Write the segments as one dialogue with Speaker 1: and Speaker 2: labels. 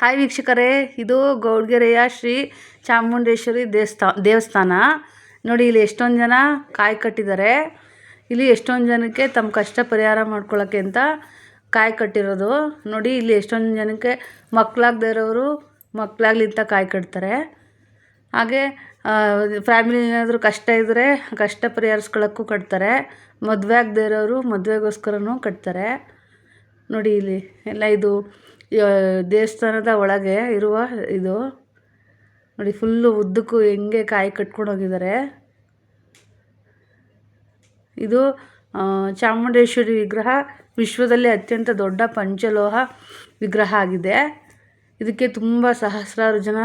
Speaker 1: Hi ವೀಕ್ಷಕರೇ, ಇದು ಗೌಡ್ಗೆರೆಯ ಶ್ರೀ ಚಾಮುಂಡೇಶ್ವರಿ ದೇವಸ್ಥಾನ ದೇವಸ್ಥಾನ. ನೋಡಿ, ಇಲ್ಲಿ ಎಷ್ಟೊಂದು ಜನ ಕಾಯಿ ಕಟ್ಟಿದ್ದಾರೆ ಇಲ್ಲಿ ಎಷ್ಟೊಂದು ಜನಕ್ಕೆ ತಮ್ಮ ಕಷ್ಟ ಪರಿಹಾರ ಮಾಡ್ಕೊಳ್ಳೋಕ್ಕೆ ಅಂತ ಕಾಯಿ ಕಟ್ಟಿರೋದು. ನೋಡಿ, ಇಲ್ಲಿ ಎಷ್ಟೊಂದು ಜನಕ್ಕೆ ಮಕ್ಕಳಾಗದೇ ಇರೋರು ಮಕ್ಕಳಾಗ್ಲಿ ಅಂತ ಕಾಯಿ ಕಟ್ತಾರೆ. ಹಾಗೆ ಫ್ಯಾಮಿಲಿ ಏನಾದರೂ ಕಷ್ಟ ಇದ್ದರೆ ಕಷ್ಟ ಪರಿಹರಿಸ್ಕೊಳ್ಳೋಕ್ಕೂ ಕಟ್ತಾರೆ. ಮದುವೆ ಆಗದೇ ಇರೋರು ಮದುವೆಗೋಸ್ಕರನೂ ಕಟ್ತಾರೆ. ನೋಡಿ, ಇಲ್ಲಿ ಎಲ್ಲ ಇದು ದೇವಸ್ಥಾನದ ಒಳಗೆ ಇರುವ ಇದು. ನೋಡಿ ಫುಲ್ಲು ಉದ್ದಕ್ಕೂ ಹೆಂಗೆ ಕಾಯಿ ಕಟ್ಕೊಂಡು ಹೋಗಿದ್ದಾರೆ. ಇದು ಚಾಮುಂಡೇಶ್ವರಿ ವಿಗ್ರಹ ವಿಶ್ವದಲ್ಲೇ ಅತ್ಯಂತ ದೊಡ್ಡ ಪಂಚಲೋಹ ವಿಗ್ರಹ ಆಗಿದೆ. ಇದಕ್ಕೆ ತುಂಬ ಸಹಸ್ರಾರು ಜನ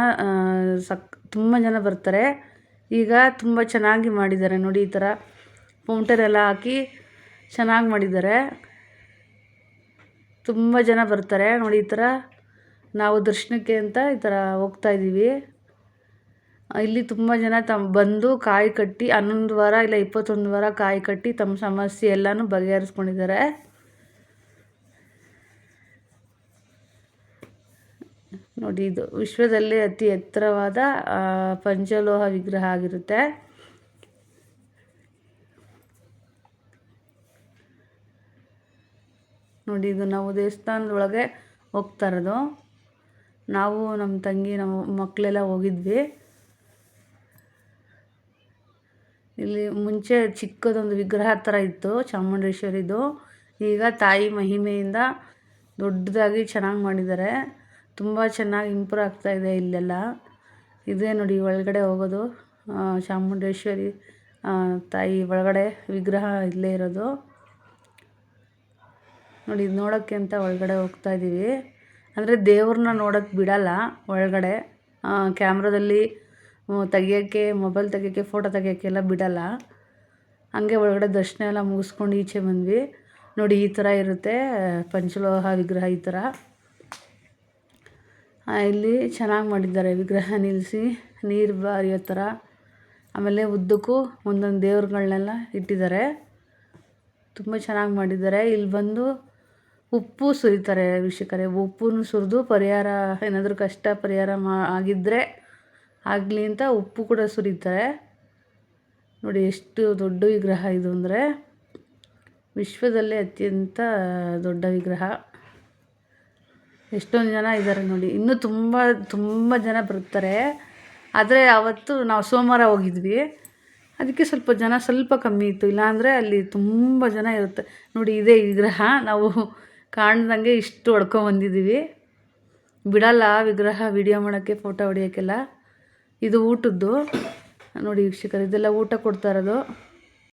Speaker 1: ಸಕ್, ತುಂಬ ಜನ ಬರ್ತಾರೆ. ಈಗ ತುಂಬ ಚೆನ್ನಾಗಿ ಮಾಡಿದ್ದಾರೆ. ನೋಡಿ, ಈ ಥರ ಫೌಂಟೇನ್ ಎಲ್ಲ ಹಾಕಿ ಚೆನ್ನಾಗಿ ಮಾಡಿದ್ದಾರೆ. ತುಂಬ ಜನ ಬರ್ತಾರೆ. ನೋಡಿ, ಈ ಥರ ನಾವು ದರ್ಶನಕ್ಕೆ ಅಂತ ಈ ಥರ ಹೋಗ್ತಾ ಇದ್ದೀವಿ ಇಲ್ಲಿ ತುಂಬ ಜನ ತಮ್ಮ ಬಂದು ಕಾಯಿ ಕಟ್ಟಿ, ಹನ್ನೊಂದು ವಾರ ಇಲ್ಲ ಇಪ್ಪತ್ತೊಂದು ವಾರ ಕಾಯಿ ಕಟ್ಟಿ ತಮ್ಮ ಸಮಸ್ಯೆ ಎಲ್ಲನೂ ಬಗೆಹರಿಸ್ಕೊಂಡಿದ್ದಾರೆ. ನೋಡಿ, ಇದು ವಿಶ್ವದಲ್ಲೇ ಅತಿ ಎತ್ತರವಾದ ಪಂಚಲೋಹ ವಿಗ್ರಹ ಆಗಿರುತ್ತೆ. ನೋಡಿ, ಇದು ನಾವು ದೇವಸ್ಥಾನದೊಳಗೆ ಹೋಗ್ತಾ ಇರೋದು. ನಾವು ನಮ್ಮ ತಂಗಿ, ನಮ್ಮ ಮಕ್ಕಳೆಲ್ಲ ಹೋಗಿದ್ವಿ. ಇಲ್ಲಿ ಮುಂಚೆ ಚಿಕ್ಕದೊಂದು ವಿಗ್ರಹ ಥರ ಇತ್ತು, ಚಾಮುಂಡೇಶ್ವರಿದು. ಈಗ ತಾಯಿ ಮಹಿಮೆಯಿಂದ ದೊಡ್ಡದಾಗಿ ಚೆನ್ನಾಗಿ ಮಾಡಿದ್ದಾರೆ. ತುಂಬ ಚೆನ್ನಾಗಿ ಇಂಪ್ರೂವ್ ಆಗ್ತಾ ಇದೆ ಇಲ್ಲೆಲ್ಲ. ಇದೇ ನೋಡಿ, ಒಳಗಡೆ ಹೋಗೋದು. ಚಾಮುಂಡೇಶ್ವರಿ ತಾಯಿ ಒಳಗಡೆ ವಿಗ್ರಹ ಇಲ್ಲೇ ಇರೋದು. ನೋಡಿ, ಇದು ನೋಡೋಕ್ಕೆ ಅಂತ ಒಳಗಡೆ ಹೋಗ್ತಾ ಇದ್ದೀವಿ ಅಂದರೆ ದೇವ್ರನ್ನ ನೋಡೋಕ್ಕೆ ಬಿಡಲ್ಲ, ಒಳಗಡೆ. ಕ್ಯಾಮ್ರಾದಲ್ಲಿ ತೆಗಿಯೋಕ್ಕೆ ಮೊಬೈಲ್ ತೆಗಿಯೋಕ್ಕೆ ಫೋಟೋ ತೆಗಿಯೋಕ್ಕೆಲ್ಲ ಬಿಡಲ್ಲ. ಹಂಗೆ ಒಳಗಡೆ ದರ್ಶನ ಎಲ್ಲ ಮುಗಿಸ್ಕೊಂಡು ಈಚೆ ಬಂದ್ವಿ. ನೋಡಿ, ಈ ಥರ ಇರುತ್ತೆ ಪಂಚಲೋಹ ವಿಗ್ರಹ ಈ ಥರ. ಇಲ್ಲಿ ಚೆನ್ನಾಗಿ ಮಾಡಿದ್ದಾರೆ ವಿಗ್ರಹ ನಿಲ್ಲಿಸಿ ನೀರು ಹರಿಯೋ ಥರ. ಆಮೇಲೆ ಉದ್ದಕ್ಕೂ ಒಂದೊಂದು ದೇವ್ರುಗಳ್ನೆಲ್ಲ ಇಟ್ಟಿದ್ದಾರೆ. ತುಂಬ ಚೆನ್ನಾಗಿ ಮಾಡಿದ್ದಾರೆ. ಇಲ್ಲಿ ಬಂದು ಉಪ್ಪು ಸುರಿತಾರೆ ವೀಕ್ಷಕರೇ, ಉಪ್ಪನ್ನು ಸುರಿದು ಪರಿಹಾರ, ಏನಾದರೂ ಕಷ್ಟ ಪರಿಹಾರ ಮಾ ಆಗಿದ್ದರೆ ಆಗಲಿ ಅಂತ ಉಪ್ಪು ಕೂಡ ಸುರಿತಾರೆ. ನೋಡಿ ಎಷ್ಟು ದೊಡ್ಡ ವಿಗ್ರಹ ಇದು ಅಂದರೆ, ವಿಶ್ವದಲ್ಲೇ ಅತ್ಯಂತ ದೊಡ್ಡ ವಿಗ್ರಹ. ಎಷ್ಟೊಂದು ಜನ ಇದ್ದಾರೆ ನೋಡಿ, ಇನ್ನೂ ತುಂಬ ತುಂಬ ಜನ ಬರ್ತಾರೆ. ಆದರೆ ಅವತ್ತು ನಾವು ಸೋಮವಾರ ಹೋಗಿದ್ವಿ. ಅದಕ್ಕೆ ಸ್ವಲ್ಪ ಜನ ಸ್ವಲ್ಪ ಕಮ್ಮಿ ಇತ್ತು. ಇಲ್ಲಾಂದರೆ ಅಲ್ಲಿ ತುಂಬ ಜನ ಇರುತ್ತೆ. ನೋಡಿ ಇದೇ ವಿಗ್ರಹ. ನಾವು ಕಾಣ್ದಂಗೆ ಇಷ್ಟು ಹೊಡ್ಕೊಂಬಂದಿದ್ದೀವಿ ಬಿಡಲ್ಲ ವಿಗ್ರಹ ವಿಡಿಯೋ ಮಾಡೋಕ್ಕೆ ಫೋಟೋ ಹೊಡಿಯೋಕ್ಕೆಲ್ಲ ಇದು ಊಟದ್ದು. ನೋಡಿ ವೀಕ್ಷಕರು, ಇದೆಲ್ಲ ಊಟ ಕೊಡ್ತಾ ಇರೋದು.